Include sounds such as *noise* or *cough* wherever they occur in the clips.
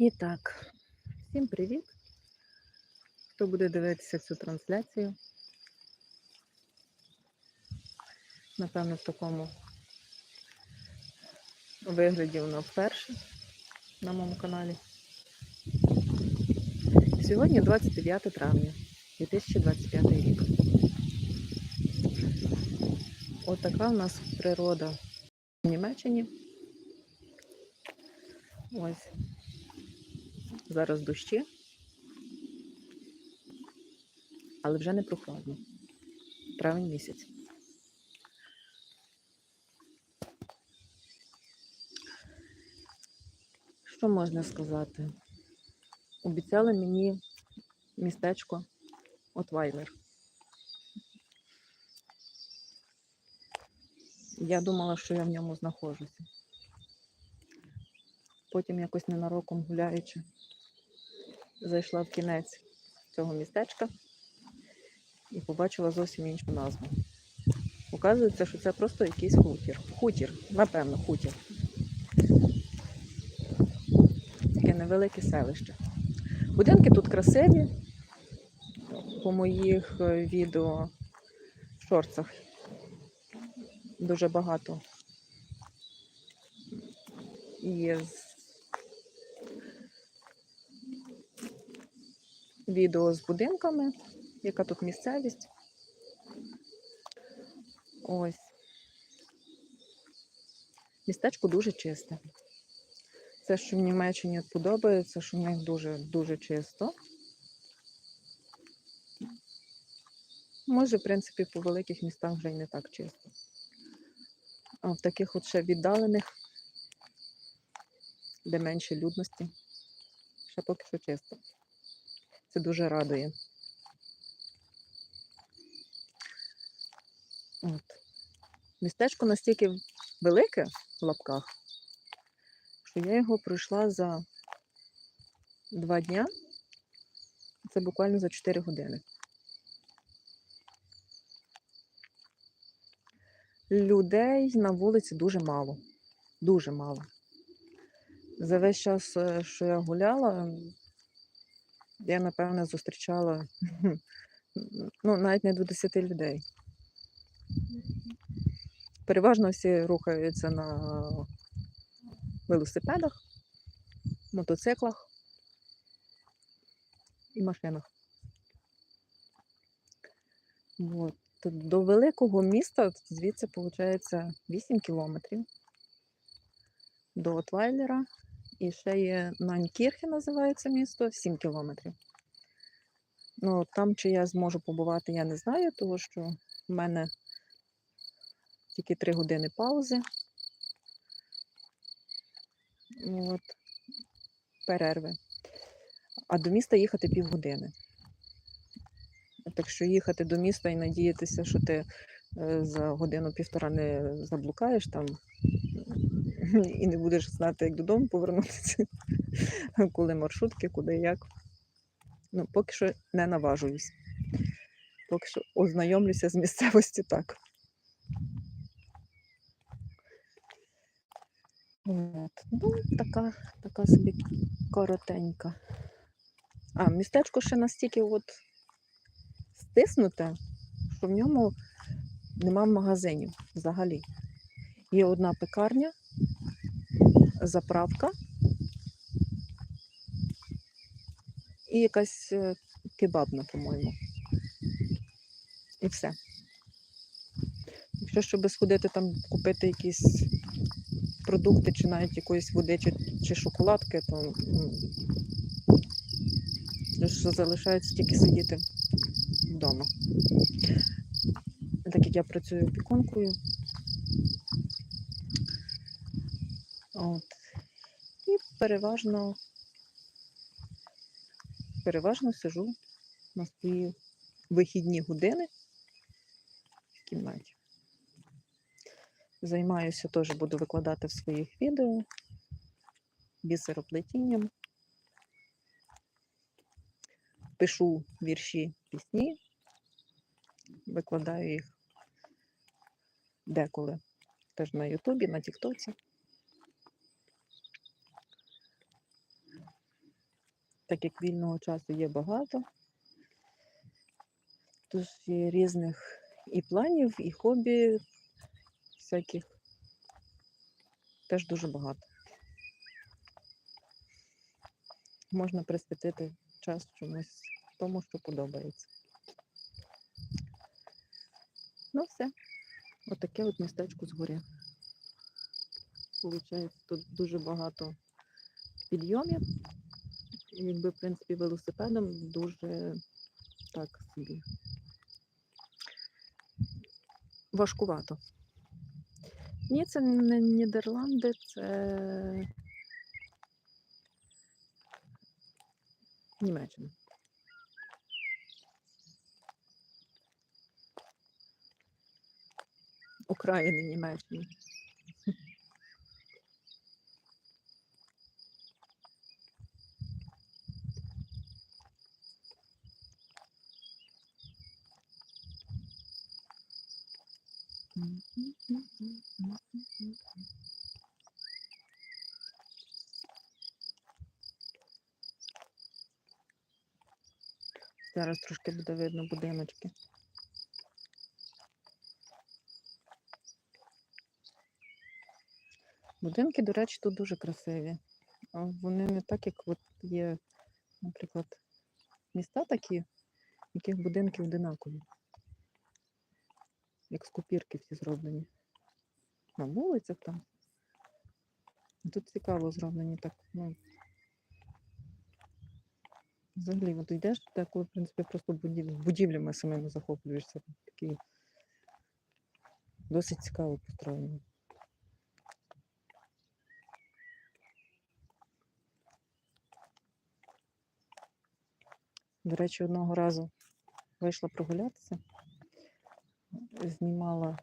І так, всім привіт! Хто буде дивитися цю трансляцію? Напевно, в такому вигляді вона вперше на моєму каналі. Сьогодні 29 травня 2025 рік. Отака в нас природа в Німеччині. Ось Зараз дощі, але вже не прохладно. Травень місяць. Що можна сказати? Обіцяли мені містечко Отвайлер. Я думала, що я в ньому знаходжуся. Потім якось ненароком гуляючи зайшла в кінець цього містечка і побачила зовсім іншу назву. Оказується, що це просто якийсь хутір. Хутір, напевно, хутір. Таке невелике селище. Будинки тут красиві. По моїх е, відео в шорцах дуже багато є з відео з будинками, яка тут місцевість. Ось. Містечко дуже чисте. Це, що в Німеччині подобається, що в них дуже-дуже чисто. Може, в принципі, по великих містах вже й не так чисто. А в таких от ще віддалених, де менше людності, ще поки що чисто. Це дуже радує. От. Містечко настільки велике в лапках, що я його пройшла за два дня. Це буквально за 4 години. Людей на вулиці дуже мало. Дуже мало. За весь час, е, що я гуляла, я, напевне, зустрічала ну, навіть не до 10 людей. Переважно всі рухаються на велосипедах, мотоциклах і машинах. От. До великого міста звідси виходить 8 кілометрів до Отвайлера і ще є Нанькірхе називається місто, 7 кілометрів. Ну, там, чи я зможу побувати, я не знаю, тому що в мене тільки 3 години паузи. От, перерви. А до міста їхати півгодини. Так що їхати до міста і надіятися, що ти е, за годину-півтора не заблукаєш там *laughs* і не будеш знати, як додому повернутися, *laughs* коли маршрутки, куди як. Ну, поки що не наважуюсь. Поки що ознайомлюся з місцевості так. От. Ну, така, така собі коротенька. А, містечко ще настільки от стиснуте, що в ньому нема магазинів взагалі. Є одна пекарня, заправка і якась е, кебабна, по-моєму. І все. Якщо щоб сходити там купити якісь продукти, чи навіть якоїсь води, чи, чи шоколадки, то ну, що залишається тільки сидіти вдома. Так як я працюю опікункою, От. І переважно, переважно сижу на свої вихідні години в кімнаті. Займаюся теж буду викладати в своїх відео бісероплетінням. Пишу вірші пісні, викладаю їх деколи теж на Ютубі, на Тіктоці. Так як вільного часу є багато, тож є різних і планів, і хобі всяких теж дуже багато. Можна присвятити час чомусь тому, що подобається. Ну, все. Отаке от містечко згорі. Получається, тут дуже багато підйомів. Якби, в принципі, велосипедом дуже так собі. Важкувато. Ні, це не Нідерланди, це Німеччина. України Німеччини. Зараз трошки буде видно будиночки. Будинки, до речі, тут дуже красиві. Вони не так, як от є, наприклад, міста такі, яких будинки одинакові. Як з копірки всі зроблені. На вулицях там. Тут цікаво зроблені так, ну. Взагалі, от йдеш, так, коли, в принципі, просто будів... будівлями самими захоплюєшся. Такі досить цікаво построєні. До речі, одного разу вийшла прогулятися, знімала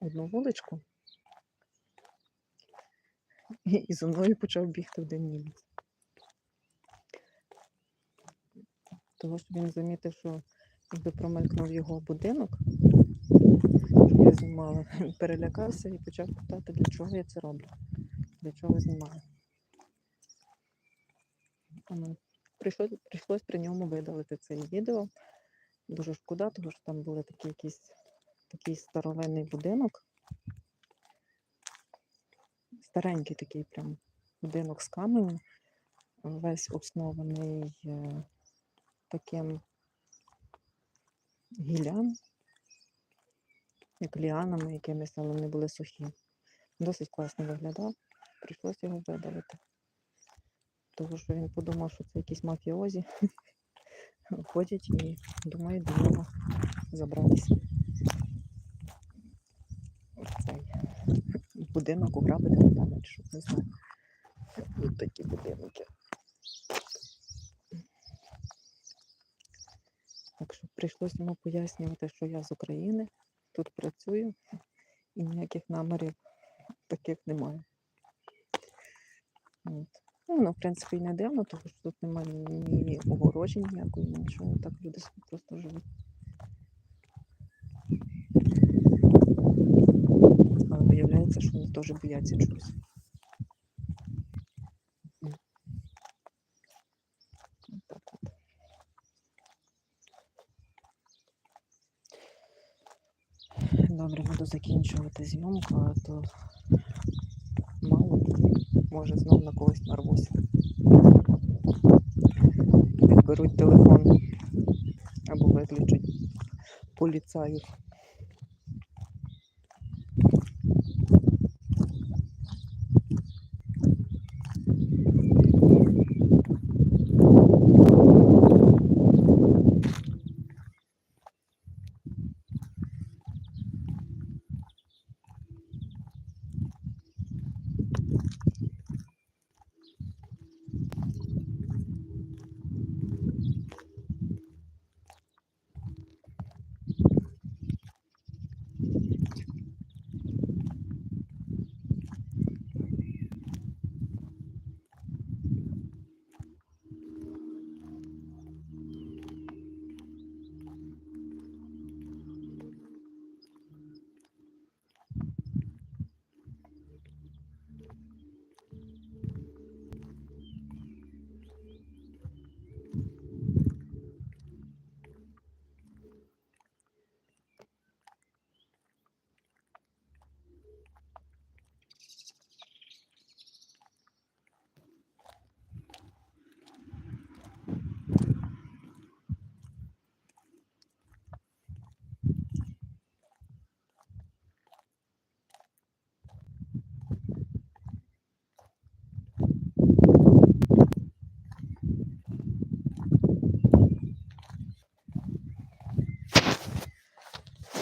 одну вуличку, і за мною почав бігти один німець. Того що він замітив, що якби промелькнув його будинок, я знімала, *laughs* перелякався і почав питати, для чого я це роблю, для чого знімаю. Прийшлось при ньому видалити це відео. Дуже шкода, тому що там були такі якісь такий старовинний будинок. Старенький такий прям будинок з каменю, весь оснований е, таким гіллям, як ліанами якимись, але вони були сухі. Досить класно виглядав. Прийшлося його видалити. Тому що він подумав, що це якісь мафіозі *laughs* ходять і думають до нього забратися. цей будинок уграбити, напевно, щось не знаю. Тут такі будинки. Так що прийшлося йому пояснювати, що я з України, тут працюю і ніяких намірів таких немає. От. Ну, воно, в принципі, і не дивно, тому що тут немає ні огороджень ніякої, нічого. Так люди просто живуть. Але виявляється, що вони теж бояться чогось. Добре, буду закінчувати зйомку, а то може знов на когось нарвуся. Відберуть телефон або виключать поліцаїв.